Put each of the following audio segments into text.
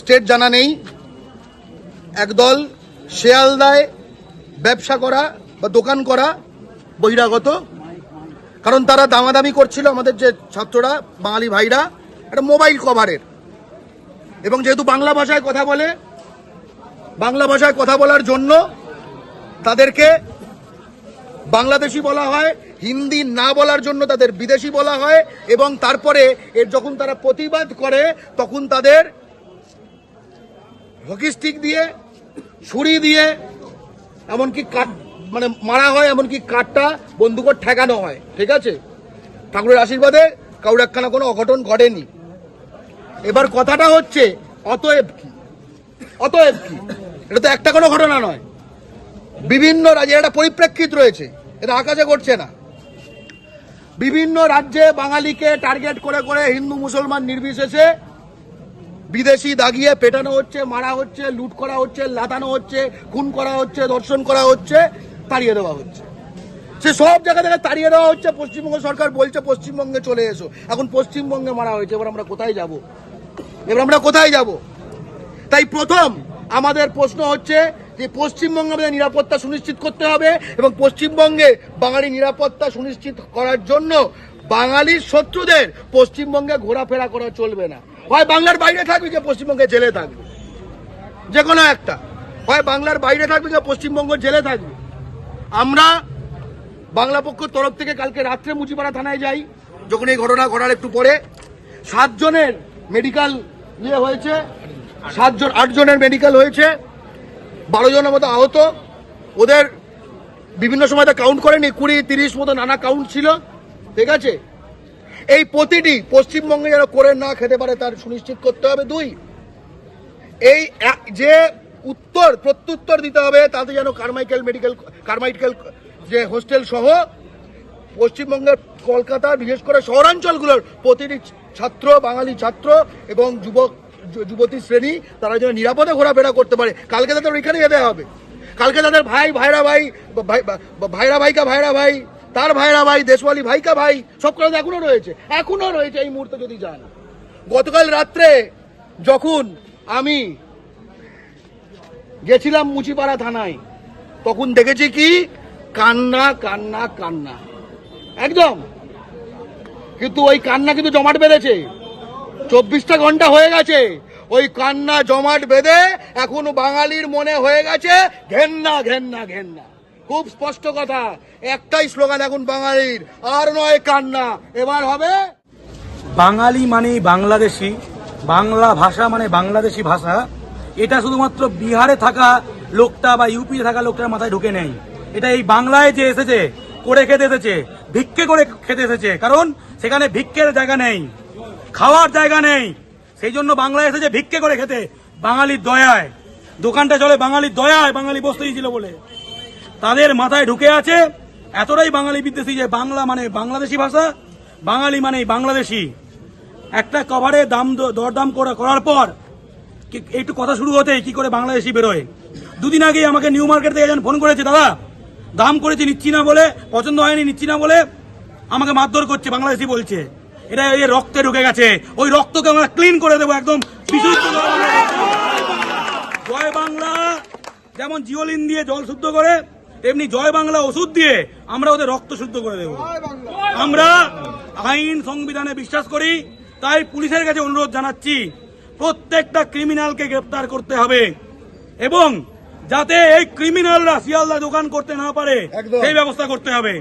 State জানা নেই। একদল শেয়ালদায় ব্যবসা করা বা দোকান করা বহিরাগত। কারণ তারা দামাদামি করছিল আমাদের যে ছাত্ররা, বাঙালি ভাইরা, একটা মোবাইল কভারের। এবং যেহেতু বাংলা ভাষায় কথা বলে, বাংলা ভাষায় কথা বলার জন্য তাদেরকে বাংলাদেশি বলা হয়, হিন্দি না বলার জন্য তাদের বিদেশি বলা হয়, এবং তারপরে এর যখন তারা প্রতিবাদ করে, তখন তাদের হকি স্টিক দিয়ে, ছুরি দিয়ে, এমনকি কাট মানে মারা হয়, এমনকি কাঠটা বন্দুকর ঠেকানো হয়, ঠিক আছে? ঠাকুরের আশীর্বাদে কাউর একখানা কোনো অঘটন ঘটেনি। এবার কথাটা হচ্ছে, অতএব কি? অতএব কি? এটা তো একটা কোনো ঘটনা নয়। বিভিন্ন রাজ্যে একটা পরিপ্রেক্ষিত রয়েছে, এটা আকাশে ঘটছে না। বিভিন্ন রাজ্যে বাঙালিকে টার্গেট করে করে হিন্দু মুসলমান নির্বিশেষে বিদেশি দাগিয়ে পেটানো হচ্ছে, মারা হচ্ছে, লুট করা হচ্ছে, লাতানো হচ্ছে, খুন করা হচ্ছে, ধর্ষণ করা হচ্ছে, তাড়িয়ে দেওয়া হচ্ছে। সে সব জায়গা থেকে তাড়িয়ে দেওয়া হচ্ছে, পশ্চিমবঙ্গ সরকার বলছে, পশ্চিমবঙ্গে চলে এসো। এখন পশ্চিমবঙ্গে মারা হয়েছে, এবার আমরা কোথায় যাব? এবার আমরা কোথায় যাব? তাই প্রথম আমাদের প্রশ্ন হচ্ছে যে পশ্চিমবঙ্গে আমাদের নিরাপত্তা সুনিশ্চিত করতে হবে এবং পশ্চিমবঙ্গে বাঙালি নিরাপত্তা সুনিশ্চিত করার জন্য বাঙালির শত্রুদের পশ্চিমবঙ্গে ঘোরাফেরা করা চলবে না। হয় বাংলার বাইরে থাকবে যে পশ্চিমবঙ্গে জেলে থাকবে। যে কোনো একটা। হয় বাংলার বাইরে থাকবে যে পশ্চিমবঙ্গ জেলে থাকবে। আমরা বাংলা পক্ষের তরফ থেকে কালকে রাত্রে মুচিপাড়া থানায় যাই। যখন এই ঘটনা ঘটার একটু পরে সাতজনের মেডিকেল ইয়ে হয়েছে। সাতজন, আটজনের মেডিকেল হয়েছে। বারো জনের মতো আহত। ওদের বিভিন্ন সময় কাউন্ট করেনি। কুড়ি, তিরিশ মতো নানা কাউন্ট ছিল। ঠিক আছে? এই প্রতিটি পশ্চিমবঙ্গে যেন করে না খেতে পারে, তার সুনিশ্চিত করতে হবে দুই। এই যে উত্তর, প্রত্যুত্তর দিতে হবে, তাতে যেন কারমাইকেল মেডিকেল কারমাইকেল যে হোস্টেল সহ পশ্চিমবঙ্গের কলকাতা বিশেষ করে শহরাঞ্চলগুলোর প্রতিটি ছাত্র, বাঙালি ছাত্র এবং যুবক, যুবতী শ্রেণি, তারা যেন নিরাপদে ঘোরাফেরা করতে পারে। কালকে তাদের এখানে যেতে হবে। কালকে তাদের ভাই, ভাইরা ভাই, ভাই- ভাইরা ভাইকা ভাইরা ভাই তার ভাইরা ভাই, দেশওয়ালি ভাইকা ভাই, সব কথা এখনও রয়েছে। এখনও রয়েছে এই মুহূর্তে যদি যান। গতকাল রাত্রে যখন আমি গেছিলাম মুচিপাড়া থানায়, তখন দেখেছি কি? কান্না কান্না কান্না। একদম। কিন্তু ওই কান্না কিন্তু জমাট বেঁধেছে। চব্বিশটা ঘণ্টা হয়ে গেছে। ওই কান্না জমাট বেঁধে এখন বাঙালির মনে হয়ে গেছে, ঘেন্না ঘেন্না ঘেন্না। খুব স্পষ্ট কথা। একটাই স্লোগান এখন বাঙালির, আর নয় কান্না। এবার হবে? বাঙালি মানেই বাংলাদেশি, বাংলা ভাষা মানে বাংলাদেশি ভাষা। এটা শুধুমাত্র বিহারে থাকা লোকটা বা ইউপিতে থাকা লোকটার মাথায় ঢুকে নেই। এটা এই বাংলায় যে এসেছে, করে খেতে এসেছে, ভিক্ষে করে খেতে এসেছে। কারণ সেখানে ভিক্ষের জায়গা নেই, খাওয়ার জায়গা নেই। সেই জন্য বাংলায় এসেছে ভিক্ষে করে খেতে, বাঙালির দয়ায়। দোকানটা চলে বাঙালির দয়ায়, বাঙালি বসতে ছিল বলে। তাদের মাথায় ঢুকে আছে, এতটাই বাঙালি বিদ্বেষী যে বাংলা মানে বাংলাদেশি ভাষা, বাঙালি মানে বাংলাদেশি। একটা কভারে দাম দরদাম করা- করার পর একটু কথা শুরু হতেই কি করে বাংলাদেশি বেরোয়? দুদিন আগেই আমাকে নিউ মার্কেট থেকে একজন ফোন করেছে, দাদা, দাম করেছি নিচ্ছি না বলে, পছন্দ হয়নি নিচ্ছি না বলে, আমাকে মারধর করছে, বাংলাদেশি বলছে। এটা এই রক্তে ঢুকে গেছে। ওই রক্তকে আমরা ক্লিন করে দেবো একদম জয় বাংলা। যেমন জিওলিন দিয়ে জল শুদ্ধ করে তেমনি জয় বাংলা ওষুধ দিয়ে আমরা ওদের রক্ত শুদ্ধ করে দেব। আমরা আইন সংবিধানে বিশ্বাস করি তাই পুলিশের কাছে অনুরোধ জানাচ্ছি প্রত্যেকটা ক্রিমিনালকে গ্রেপ্তার করতে হবে এবং যাতে এই ক্রিমিনালরা শিয়ালদা দোকান করতে না পারে সেই ব্যবস্থা করতে হবে।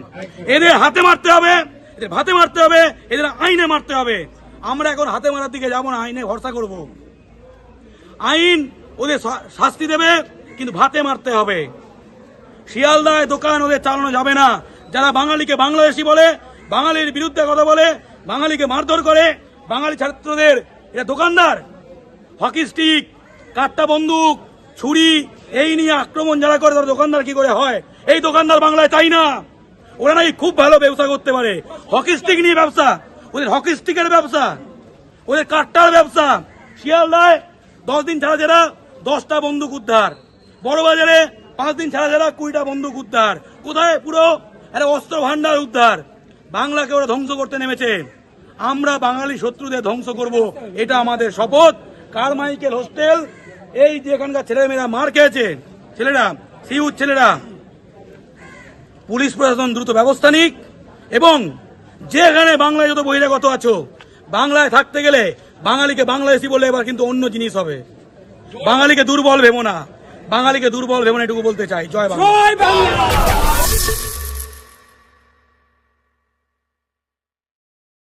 এদের হাতে মারতে হবে এদের ভাতে মারতে হবে এদের আইনে মারতে হবে। আমরা এখন হাতে মারার দিকে যাব না আইনে ভরসা করব। আইন ওদের শাস্তি দেবে কিন্তু ভাতে মারতে হবে। শিয়ালদায় দোকান ওদের চালানো যাবে না। যারা বাঙালিকে বাংলাদেশি বলে, বাঙালির বিরুদ্ধে কথা বলে, বাঙালিকে মারধর করে, বাঙালি ছাত্রদের এটা দোকানদার। হকি স্টিক, কাট্টা বন্দুক, ছুরি, এই নিয়ে আক্রমণ যারা করে, তারা দোকানদার কি করে হয়? এই দোকানদার বাংলায় তাই না? ওরা নাকি খুব ভালো ব্যবসা করতে পারে। হকি স্টিক নিয়ে ব্যবসা। ওদের হকি স্টিকের ব্যবসা। ওদের কাট্টার ব্যবসা। শিয়ালদায় দশ দিন ছাড়া যারা দশটা বন্দুক উদ্ধার। বড় বাজারে পাঁচ দিন ছাড়া ছাড়া কুড়িটা বন্দুক উদ্ধার। কোথায় পুরো? অস্ত্র ভান্ডার উদ্ধার। বাংলাকে ওরা ধ্বংস করতে নেমেছে। আমরা বাঙালি শত্রুদের ধ্বংস করব। এটা আমাদের শপথ। কারমাইকেল হোস্টেল, এই যে এখানকার ছেলেমেয়েরা মার খেয়েছে। ছেলেরা, সিউর ছেলেরা। পুলিশ প্রশাসন দ্রুত ব্যবস্থা নিক এবং যেখানে বাংলায় যত বহিরাগত আছো, বাংলায় থাকতে গেলে বাঙালিকে বাংলাদেশি বলে এবার কিন্তু অন্য জিনিস হবে। বাঙালিকে দুর্বল ভেবো না। বাঙালিকে দুর্বল ভেবে এটুকু বলতে চাই। জয় বাংলা। জয় বাংলা।